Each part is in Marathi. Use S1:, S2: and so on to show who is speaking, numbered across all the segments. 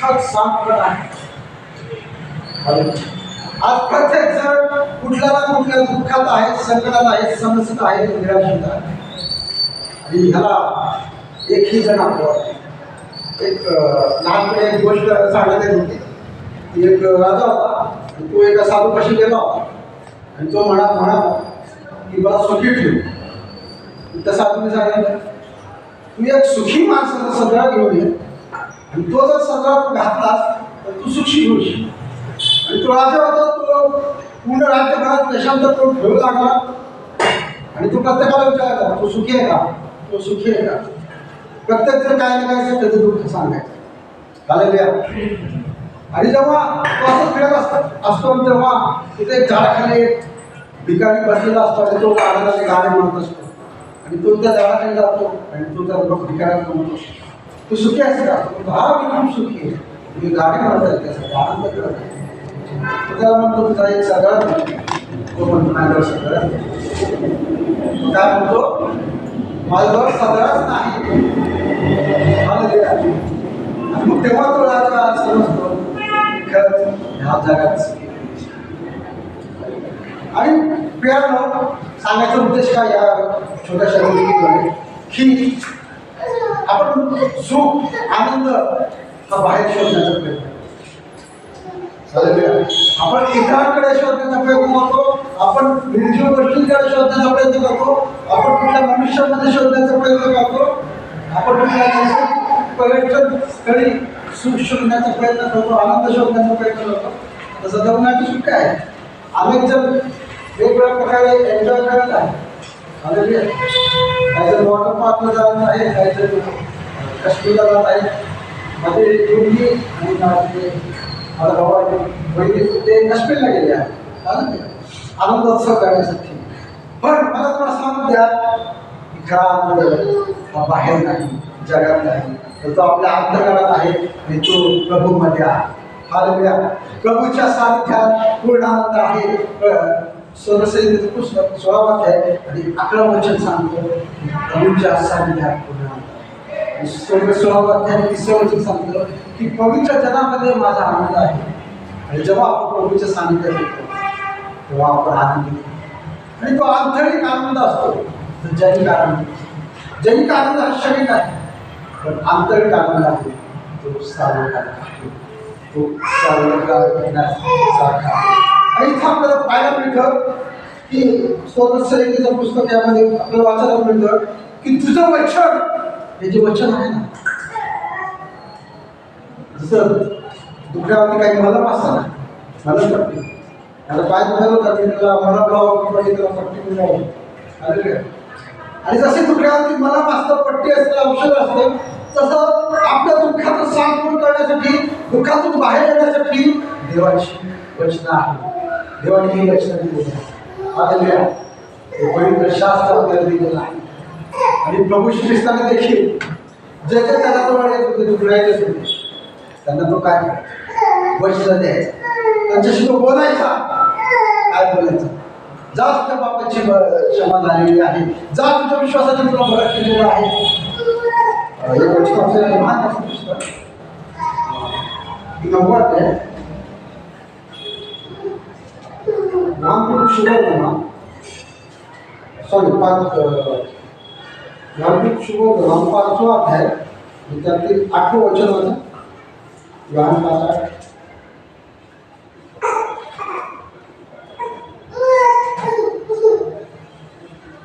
S1: खास साफ आहे. आज प्रत्येक जण कुठल्या ना कुठल्या दुःखात आहे संकटात आहे समस्येत आहे निराशेत आहे आणि ह्याला एकही जण आपलं एक लहानपणी एक गोष्ट सांगत येत होती एक राजा होता तो एका साधूपाशी गेला होता. आणि तो म्हणा म्हणा की मला सुखी ठेव. त्या साधूने सांगितलं तू एक सुखी माणसाचा सगळा घेऊन ये. आणि तो जर सगळा तू घातलास तर तू सुखी होशील. आणि तो राजा होता तो पूर्ण राज्यभरात देशांतर तो ठेवू लागला. आणि तो प्रत्येकाला विचारायचा तो सुखी आहे का? तो सुखी आहे का? प्रत्येक जर काय ना काय त्याचं दुःख सांगायचं. चालेल आणि जेव्हा तो असं फिरत असत असतो तेव्हा तिथे झाडाखाली एक भिकारी बसलेला असतो आणि तो आनंदाने गाणे म्हणत असतो. आणि तो त्या झाडाखाली जातो आणि तो त्या भिकाऱ्याला म्हणत असतो. तू सुखी आहेस भाव तो सुखी आहे. मी गाणे म्हणत आहे त्यासाठी आनंद करत आहे. त्याला म्हणतो तुझा एक सगळा तो म्हणतो माझ्यावर सगळा काय म्हणतो? माझ्यावर सगळाच नाही. मग तेव्हा तो राजा समजतो खरंच ह्या जगात आणि प्रियानो सांगायचा उद्देश काय? या छोट्या शरीर की आपण सुख आनंद हा बाहेर शोधण्याचा प्रयत्न आपण इतरांकडे शोधण्याचा प्रयत्न करतो आपण निर्जीव गोष्टींकडे शोधण्याचा प्रयत्न करतो आपण कुठल्या मनुष्यामध्ये शोधण्याचा प्रयत्न करतो आपण कुठल्या नैसर्गिक पर्यटन सुख शोधण्याचा प्रयत्न करतो आनंद शोधण्याचा प्रयत्न करतो. तसं जगण्याची सुख काय अनेक जण वेगवेगळ्या प्रकारे एन्जॉय करत आहे. Hallelujah. काही जण वॉटर पार्कला जात आहे काही जण काश्मीरला जात आहे. मध्ये दोन्ही आणि माझे माझा भाऊ आहे ते काश्मीरला गेले आहे Hallelujah. आनंदोत्सव करण्यासाठी. पण मला तुम्हाला सांगू द्या की खरा आनंद हा बाहेर नाही जगात नाही. तर तो आपल्या अंतर्गतात आहे आणि तो प्रभूमध्ये आहे. हालेलुया. प्रभूच्या सानिध्यात पूर्ण आनंद आहे. सर्वसैन्य पुस्तक सोळावात आहे आणि अकरा वचन सांगतो. की सानिध्यात पूर्ण आणि सांगतो की पवित्र जनामध्ये माझा आनंद आहे आणि जेव्हा आपण प्रभूच्या सानिध्यात येतो तेव्हा आपण आनंद आणि तो आंतरिक आनंद असतो तो जैनिक आनंद जैनिक आनंद हा क्षणिक आहे पण आंतरिक आनंद आहे तो सार्वकालिक आहे तो सार्वकालिक सारखा आहे आणि इथं आपल्याला पाहायला मिळतं की स्तोत्रसंहितेचं पुस्तक यामध्ये आपल्याला वाचायला मिळतं की तुझं वचन हे जे वचन आहे ना जसं दुखण्यावरती काही मला असतं मला पटते पट्टी आता पाय दुखायला होता की त्याला मला लावा पाहिजे त्याला पट्टी मिळावं आलं आणि जसे दुखण्यावरती मला असतं पट्टी असतं औषध असतं तसं आपल्या दुःखाचं सांत्वन करण्यासाठी दुःखातून बाहेर येण्यासाठी देवाची रचना आहे. देवाने ही रचना दिली आहे. पवित्र शास्त्र आपल्याला दिलेलं आहे आणि प्रभू श्री ख्रिस्ताने देखील जे जे त्याला तो वाढायचं होते दुखण्याचे होते त्यांना तो काय वचन द्यायचा. त्यांच्याशी तो बोलायचा. काय बोलायचं? जा तुझ्या बापाची क्षमा झालेली आहे. जा तुझ्या विश्वासाने तुला बरं केलेलं आहे. अं, एक गोष्ट आपल्याला महान असं पुस्तक नव्वद आहे रामकृष्ण सॉरी पाच धार्मिक शुभोधना पाचवा अध्याय. त्यातील आठवं वचन होतं. लहान पाच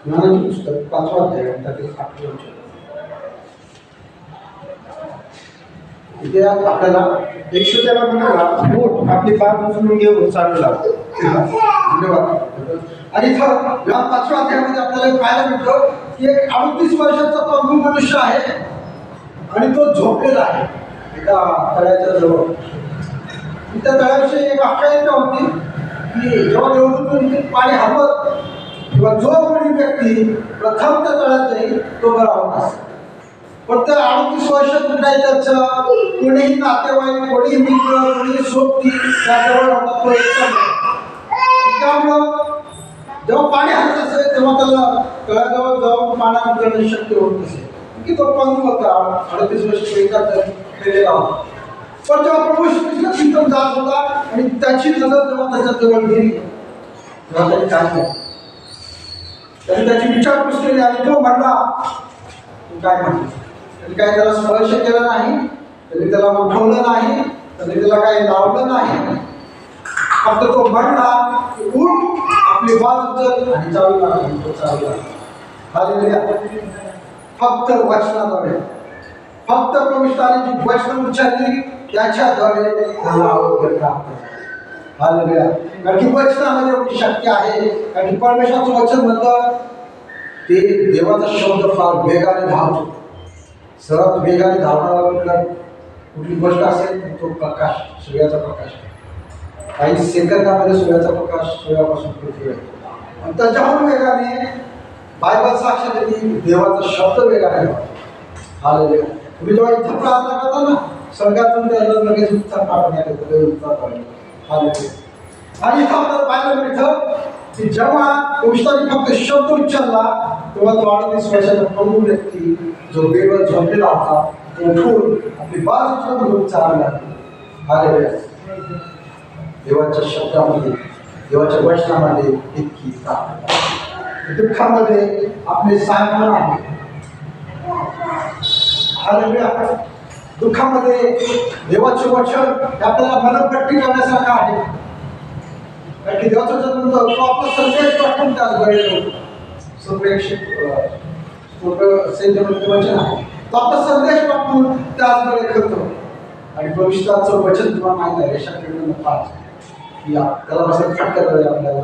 S1: ज्ञानाचे पुस्तक पाचवा अध्याय. त्यातील आठवं वचन. इथे आपल्याला
S2: येशू त्याला म्हणाला उठ आपली पाच उचलून घेऊन चालू लागतो.
S1: म्हणजे धन्यवाद आणि इथं या पाचव्या अध्यायामध्ये आपल्याला एक पाहायला मिळतो की एक अडतीस वर्षाचा तो अनुभव मनुष्य आहे आणि तो झोपलेला आहे. एका तळ्याच्या जवळ. त्या तळ्याविषयी एक आख्यायिका होती की जेव्हा देवदूतून पाणी हरवत किंवा जो कोणी व्यक्ती प्रथम त्या तळ्यात जाईल तो बरा होत असतो फक्त अडतीस वर्ष नाही त्याचं? कोणीही नातेवाईक कोणीही मित्र कोणीही सोबती त्याजवळ होता तो एकटा त्यामुळं जेव्हा पाणी हात असेल तेव्हा त्याला तळ्याजवळ जाऊन पाण्यात उतरणे शक्य होत नसे. की तो पंग होता. अडतीस वर्ष एका केलेला होता. पण जेव्हा प्रभू श्रीकृष्ण तिथं जात होता आणि त्याची नजर जेव्हा त्याच्याजवळ गेली तेव्हा त्याने काय केलं. त्याने त्याची विचारपूस केली आणि तो म्हणला काय म्हणतो त्यांनी काय त्याला स्पर्श केला नाही त्यांनी त्याला उठवलं नाही त्यांनी त्याला काही लावलं नाही. फक्त तो म्हणला की उठ आपली बाजू उचल आणि चालू लागली तो चालू लागला फक्त वचनाद्वारे. फक्त प्रविष्टाने जी वचन उच्चारली त्याच्याद्वारे त्याला आरोग्य प्राप्त हालेलुया. कारण की वचनामध्ये एवढी शक्य आहे. कारण की परमेश्वराचं वचन म्हणतं ते देवाचा शब्द फार वेगाने धावतो सर्वात वेगाने धावणारा कुठला कुठली गोष्ट असेल तो प्रकाश सूर्याचा प्रकाश. काही सेकंदामध्ये सूर्याचा प्रकाश सूर्यापासून पृथ्वी आहे. आणि त्याच्याहून वेगाने बायबल साक्ष देते देवाचा शब्द वेगाने आलेले तुम्ही जेव्हा इथं प्रार्थना करता ना स्वर्गातून त्याला लगेच उत्तर पाठवण्यात येतो लगेच उत्तर पाठवण्यात आणि इथं आपल्याला पाहिलं मिळतं की जेव्हा पुरुषांनी फक्त शब्द उच्चारला तेव्हा तो अडतीस वर्षाचा प्रमुख व्यक्ती जो बेवर झोपलेला होता तो उठून आपली बाजू उचलून चालला हालेलुया देवाच्या शब्दामध्ये देवाच्या वचनामध्ये इतकी ताकद दुःखामध्ये आपले सांगणं आहे. दुःखामध्ये देवाचे वचन आपल्याला मनपट्टी करण्यासारखं आहे. कारण की देवाचं वचन म्हणतो तो आपला संदेश पाठवून त्याच वेळेला संप्रेक्षित सैन्यमध्ये वचन आहे. तो आपला संदेश वापरून त्याचवेळे करतो. आणि भविष्याचं वचन तुम्हाला माहिती आहे रेषा पाच या कला त्याला कसं आपल्याला